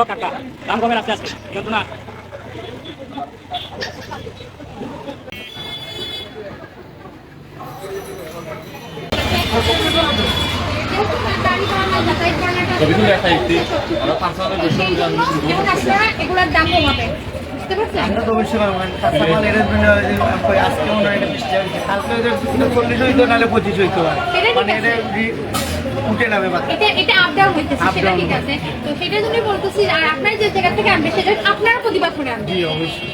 কাকা দাম কমে রাখতে আসছে জানি এগুলোর দাম মনে হয় চল্লিশ হইতো নাহলে পঁচিশ হইতো মানে উঠে নামে এটা এটা আপ ডাউন হইতেছে সেটা ঠিক আছে। তো সেটার জন্যই বলতেছি আর আপনার যে জায়গা থেকে আনবে সেটা আপনার প্রতিবাদ করে আনবে।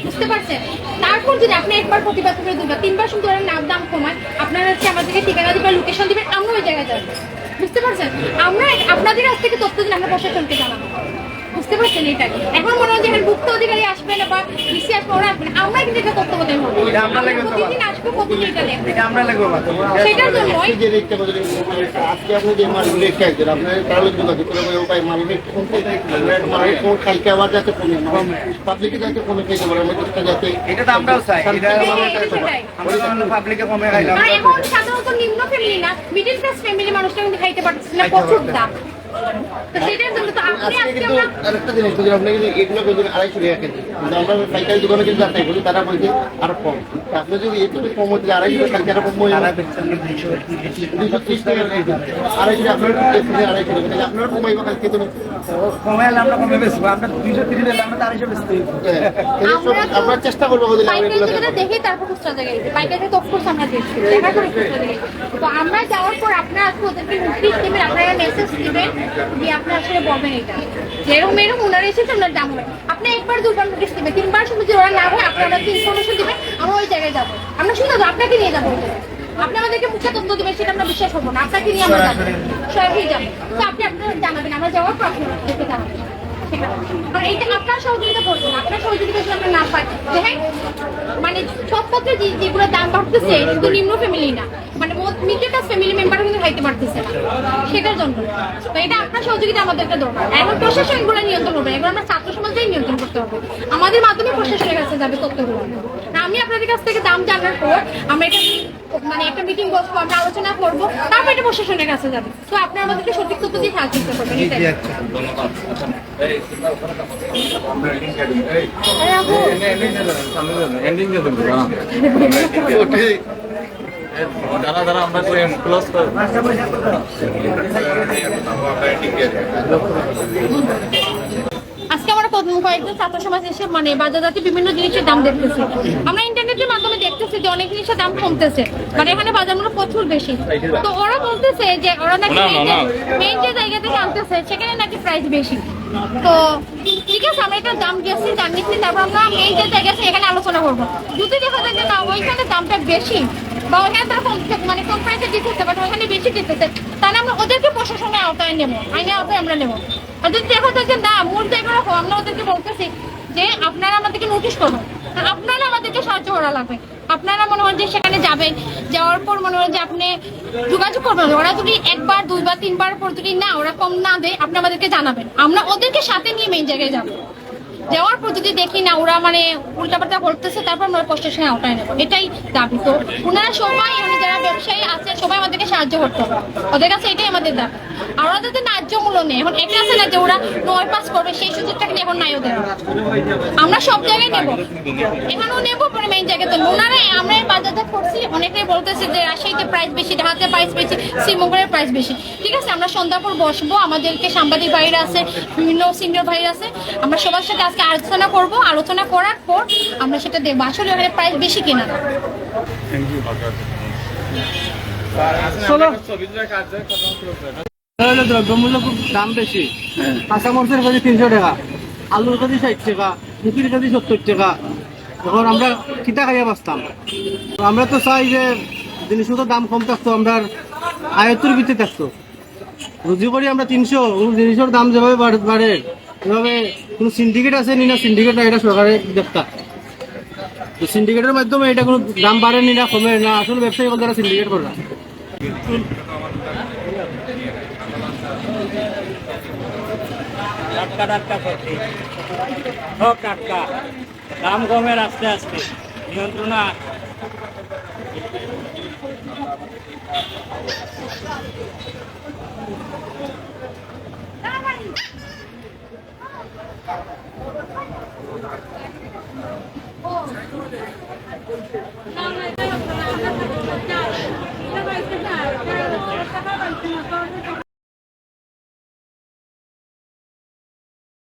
বুঝতে পারছেন? তারপর যদি আপনি একবার প্রতিবাদ করে দুবার তিনবার শুধু ধরেন নাম দাম কমায় আপনারা হচ্ছে আমাদেরকে ঠিকানা দিবেন লোকেশন দিবেন আমরা ওই জায়গায় যাব। বুঝতে পারছেন? আমরা আপনাদের কাছ থেকে তথ্য দিন আমরা প্রশাসনকে জানাব। বুঝতে পারছেন এটা এখন মনে হয় যে এখানে গুপ্ত অধিকারী আসবে না বা ডিসি আসবে ওরা আসবে না। আমরা কিন্তু এটা বলতে হবে এটা আমরা লাগবে প্রতিদিন আসব প্রতিদিন এটা দেখব আমরা লাগবো বাচ্চা সেটার জন্যই আজকে আপনি যে মালগুলো আপনার তাহলে যোগাযোগ করে উপায় মানে কোন কালকে আবার যাতে কমে পাবলিকে যাতে খেতে পারে আমাদের যাতে এটা তো আমরাও চাই। এটা। আমরা পাবলিকে কমে খাইলাম। এখন সাধারণত নিম্ন ফ্যামিলি না মিডিল ক্লাস ফ্যামিলি মানুষটা কিন্তু খাইতে পারতেছে না প্রচুর দাম। আজকে কিন্তু আমরা আরেকটা জিনিস যদি আপনি কিন্তু এগুলো কিন্তু আড়াইশো টাকা কেজি। কিন্তু আমরা পাইকারি দোকানে কিন্তু যাচাই করি তারা বলছে আরও কম। আপনি যদি একটু কম হচ্ছে আড়াইশো টাকা কালকে আরও কম হয়ে দুশো ত্রিশ টাকা আড়াইশো আপনার আড়াইশো টাকা তাহলে আপনারা কালকে তো। কমে আমরা কমে বেচবো। আমরা দুইশো তিরিশ এলে আমরা আড়াইশো বেচতে হইব। হ্যাঁ, আমরা চেষ্টা করব দেখে তারপর খুচরা জায়গায় দিই পাইকারি তো অফকোর্স আমরা দিচ্ছি। দেখা করে খুচরা জায়গায় তো আমরা যাওয়ার পর আপনারা আসলে ওদেরকে নোটিশ দেবেন আপনারা মেসেজ দিবেন। দিয়ে আপনি আসলে বলবেন এটা। যেরকম এরকম ওনারা এসেছে ওনার দাম হবে। আপনি একবার দুবার নোটিশ দেবে তিনবার শুধু যদি ওরা না হয় আপনারা আমাদেরকে ইনফরমেশন দিবেন আমরা ওই জায়গায় যাব। আমরা শুধু আপনাকে নিয়ে যাব। আপনি আমাদেরকে মুখে তথ্য দিবেন সেটা আমরা বিশ্বাস করব না। আপনাকে নিয়ে আমরা যাব। সরাসরি। যাব। তো আপনি আপনারা জানাবেন আমরা যাওয়ার পর আপনি আমাদেরকে জানাবেন। এইটা আপনার সহযোগিতা আপনার সহযোগিতা আমরা না পাই হ্যাঁ মানে সবপত্র যেগুলো দাম বাড়তেছে নিম্ন ফ্যামিলি না। মানে ফ্যামিলি কিন্তু পারতেছে না। সেটার জন্য। তো এটা আপনার সহযোগিতা আমাদেরকে দরকার। এখন প্রশাসন এগুলো নিয়ন্ত্রণ করবে এগুলো আমরা ছাত্র নিয়ন্ত্রণ করতে হবে। আমাদের মাধ্যমে প্রশাসনের কাছে যাবে তথ্যগুলো। আমি আপনাদের কাছ থেকে দাম জানার পর আমরা এটা মানে একটা মিটিং বসবো আমরা আলোচনা করব তারপর এটা প্রশাসনের কাছে যাবে। তো আপনারা আমাদেরকে সঠিক তথ্য দিয়ে সাহায্য করতে পারবেন এটাই। জি, আচ্ছা। যারা আমরা ক্লোজ করে। আজকে আমরা প্রথম কয়েকজন ছাত্র সমাজ এসে মানে বাজারজাতে বিভিন্ন জিনিসের দাম দেখতেছি। আমরা ইন্টারনেটের মাধ্যমে দেখতেছি যে অনেক জিনিসের দাম কমতেছে মানে এখানে বাজার মূল্য প্রচুর বেশি। তো ওরা বলতেছে যে ওরা নাকি। মেইন যে জায়গা থেকে আনতেছে সেখানে নাকি প্রাইস বেশি। তো ঠিক আছে আমরা এটা দাম গেছি জানিয়েছি তারপর আমরা মেইন যে জায়গা আছে এখানে আলোচনা করব। যদি দেখা যায় যে না ওইখানে দামটা বেশি বা ওইখানে তারা কম মানে কম প্রাইসে দিতেছে বাট ওইখানে বেশি দিতেছে তাহলে আমরা ওদেরকে প্রশাসনের আওতায় নেব আইনের আওতায় আমরা নেব। যদি দেখো যায় না, মূল তো রাখো আমরা ওদেরকে বলতেছি যে আপনারা আমাদেরকে নোটিশ করুন আপনারা আমাদেরকে সাহায্য করা লাগবে। আপনারা মনে হয় যে সেখানে যাবেন যাওয়ার পর মনে হয় যে আপনি যোগাযোগ করবেন। ওরা যদি একবার, দুইবার, তিনবার পর যদি না, ওরা কম না দেয়, আপনি আমাদেরকে জানাবেন। আমরা ওদেরকে সাথে নিয়ে মেন জায়গায় যাব। যাওয়ার পর যদি দেখি না, ওরা মানে উল্টাপাল্টা করতেছে তারপর আমরা প্রশাসনের আওতায় নেব। এটাই দাবি। তো ওনারা সবাই মানে যারা ব্যবসায়ী আছে, সবাই আমাদেরকে সাহায্য করতে হবে। ওদের কাছে এটাই আমাদের দাবি। আর ওরা যাতে ন্যায্য মূল্য নেই এখন এটা আছে না যে ওরা নয় পাস করবে, সেই সুযোগটা কিন্তু এখন নাই ওদের। আমরা সব জায়গায় নেব। এখানেও নেব, পরে মেইন জায়গাতে ওনারা, আমরা এই বাজারটা করছি, অনেকেই বলতেছে যে রাজশাহীতে প্রাইস বেশি, ঢাকাতে প্রাইস বেশি শ্রীমঙ্গলের প্রাইস বেশি। ঠিক আছে, আমরা সন্ধ্যাপুর বসবো, আমাদেরকে সাংবাদিক ভাইরা আছে, বিভিন্ন সিনিয়র ভাইরা আছে, আমরা সবার সাথে আজকে আলোচনা করব আলোচনা করার পর আমরা সেটা দেখব। আসলে ওখানে প্রাইস বেশি কিনা? না দ্রব্যমূল্য খুব দাম বেশি। কাঁচা মরিচের কেজি তিনশো টাকা আলুর কেজি ষাট টাকা মুখির কেজি সত্তর টাকা। এখন আমরা কিতা খাইয়া বাঁচতাম। আমরা তো চাই যে জিনিসগুলোর দাম কম থাকতো আমরা আয়ত্তর ভিত্তি থাকতো। রুজি করি আমরা তিনশো জিনিসের দাম যেভাবে বাড়ে এভাবে কোনো সিন্ডিকেট আছে নি না? সিন্ডিকেট না, এটা সরকারের দেখা তো সিন্ডিকেটের মাধ্যমে এটা কোনো দাম বাড়েনি না কমে না? আসলে ব্যবসায়ী দ্বারা সিন্ডিকেট করা টাটকা দাম কমের আস্তে আস্তে নিয়ন্ত্রণা